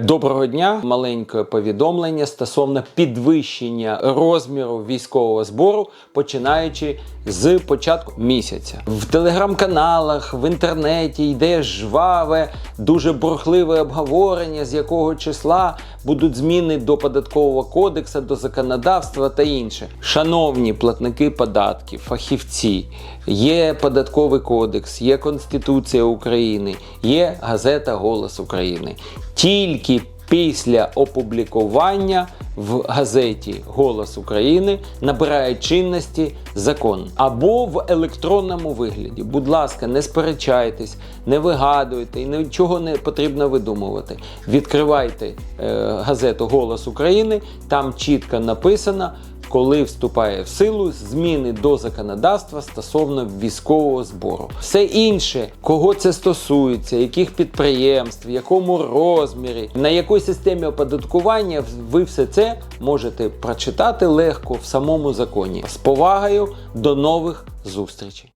Доброго дня. Маленьке повідомлення стосовно підвищення розміру військового збору, починаючи з початку місяця. В телеграм-каналах, в інтернеті йде жваве, дуже бурхливе обговорення, з якого числа будуть зміни до податкового кодексу, до законодавства та інше. Шановні платники податків, фахівці, є податковий кодекс, є Конституція України, є газета Голос України. Тільки після опублікування в газеті Голос України набирає чинності закон або в електронному вигляді. Будь ласка, не сперечайтесь, не вигадуйте і нічого не потрібно видумувати. Відкривайте е, газету Голос України, там чітко написано. Коли вступає в силу зміни до законодавства стосовно військового збору, все інше, кого це стосується, яких підприємств, в якому розмірі, на якій системі оподаткування, ви все це можете прочитати легко в самому законі. З повагою до нових зустрічей.